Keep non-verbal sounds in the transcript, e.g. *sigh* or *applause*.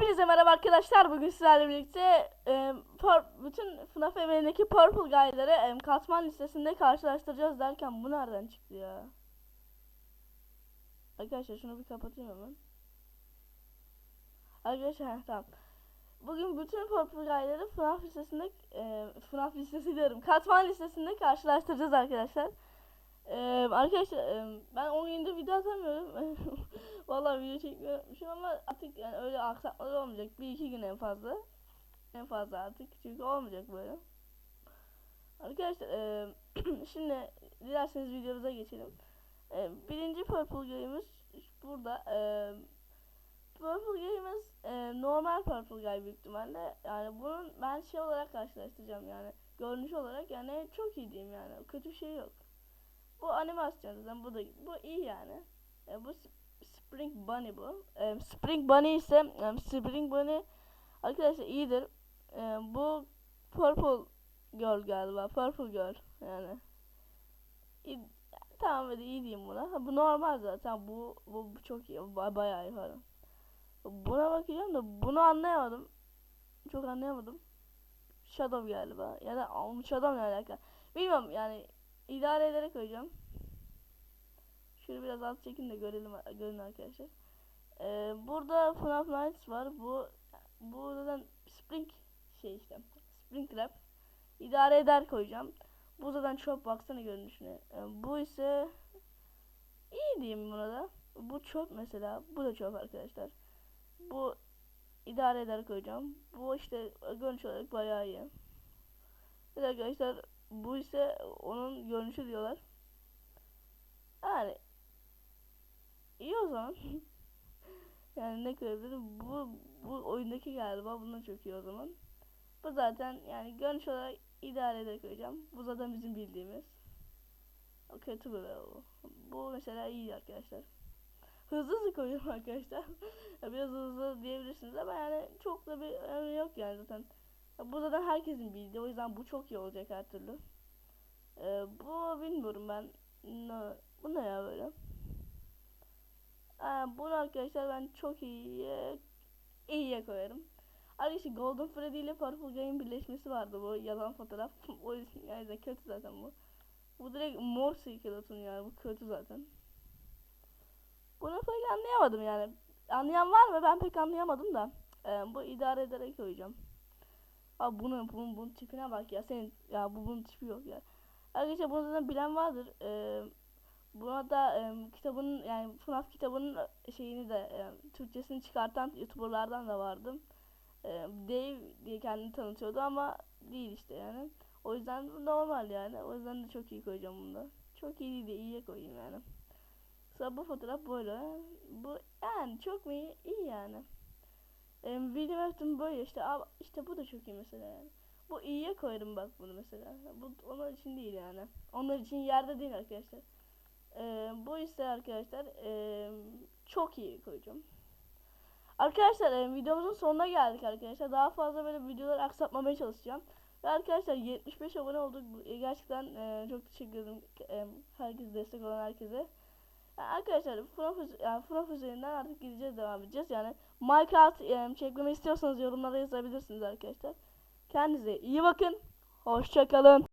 Hepinize merhaba arkadaşlar. Bugün sizlerle birlikte e, pur- bütün FNAF evrenindeki Purple Guy'ları e, katman listesinde karşılaştıracağız derken bu nereden çıktı ya? Arkadaşlar şunu bir kapatayım hemen. Arkadaşlar heh, tamam. Bugün bütün Purple Guy'ları FNAF listesinde e, FNAF listesi diyorum. Katman listesinde karşılaştıracağız arkadaşlar. Ee, arkadaşlar ben 10 gündür video atamıyorum. *laughs* Vallahi video çekmeyi unutmuşum ama artık yani öyle aksakmalar olmayacak. Bir iki gün en fazla. En fazla artık çünkü olmayacak böyle. Arkadaşlar e, *clears throat* şimdi dilerseniz videomuza geçelim. E, birinci Purple Guy'ımız burada. E, Purple Guy'ımız e, normal Purple Guy büyük ihtimalle. Yani bunun ben şey olarak karşılaştıracağım yani. Görünüş olarak yani çok iyi diyeyim yani. Kötü bir şey yok. Bu animasyon zaten bu da bu iyi yani. E, bu Sp- Spring Bunny bu. E, Spring Bunny ise e, Spring Bunny arkadaşlar iyidir. E, bu Purple Girl galiba. Purple Girl yani. İyi, tamam hadi iyi diyeyim buna. Ha, bu normal zaten. Bu, bu, bu çok iyi. Ba- bayağı iyi falan. Buna bakacağım da bunu anlayamadım. Çok anlayamadım. Shadow galiba. Ya da Shadow ne alaka? Bilmiyorum yani idare ederek koyacağım. Şöyle biraz alt çekin de görelim görün arkadaşlar. Ee, burada FNAF Nights var. Bu bu zaten Spring şey işte. Spring Trap. İdare eder koyacağım. Bu zaten çöp baksana görünüşüne. Ee, bu ise iyi diyeyim buna da. Bu çöp mesela. Bu da çöp arkadaşlar. Bu idare eder koyacağım. Bu işte görünüş olarak bayağı iyi. Evet arkadaşlar bu ise onun görünüşü diyorlar. Yani iyi o zaman. *laughs* yani ne koyabilirim? Bu bu oyundaki galiba bundan çok iyi o zaman. Bu zaten yani görünüş olarak idare ederek koyacağım. Bu zaten bizim bildiğimiz. O kötü böyle. Bu mesela iyi arkadaşlar. Hızlı hızlı koyuyorum *laughs* arkadaşlar. Biraz hızlı diyebilirsiniz ama yani çok da bir önemi yok yani zaten. Ya Bu zaten herkesin bildiği o yüzden bu çok iyi olacak her türlü. Ee, bu bilmiyorum ben. Ne, bu ne ya böyle? Aa, bunu arkadaşlar ben çok iyiye iyiye koyarım. Arkadaşlar Golden Freddy ile Purple Guy'ın birleşmesi vardı bu yalan fotoğraf. *laughs* o yüzden yani kötü zaten bu. Bu direkt mor skeleton yani bu kötü zaten. Bunu pek anlayamadım yani. Anlayan var mı? Ben pek anlayamadım da. Ee, bu idare ederek koyacağım. Abi bunun, bunun, bunun tipine bak ya. Senin ya bu bunun tipi yok ya. Arkadaşlar bunu zaten bilen vardır. Ee, buna da e, kitabın yani FNAF kitabının şeyini de e, Türkçesini çıkartan YouTuber'lardan da vardı. E, Dave diye kendini tanıtıyordu ama değil işte yani. O yüzden normal yani. O yüzden de çok iyi koyacağım bunu da. Çok iyi değil de iyiye koyayım yani. Sonra bu fotoğraf böyle. Bu yani çok mu iyi? İyi yani. E, video yaptım böyle işte. Abi, işte bu da çok iyi mesela yani. Bu iyiye koyarım bak bunu mesela. Bu onlar için değil yani. Onlar için yerde değil arkadaşlar. Ee, bu ise arkadaşlar ee, çok iyi koyacağım. Arkadaşlar ee, videomuzun sonuna geldik arkadaşlar. Daha fazla böyle videoları aksatmamaya çalışacağım. Ve arkadaşlar 75 abone olduk. E, Gerçekten ee, çok teşekkür ederim ee, herkese destek olan herkese. Arkadaşlar üz- yani üzerinden artık gideceğiz devam edeceğiz. Yani Minecraft ee, çekmemi istiyorsanız yorumlara yazabilirsiniz arkadaşlar. Kendinize iyi bakın. Hoşçakalın.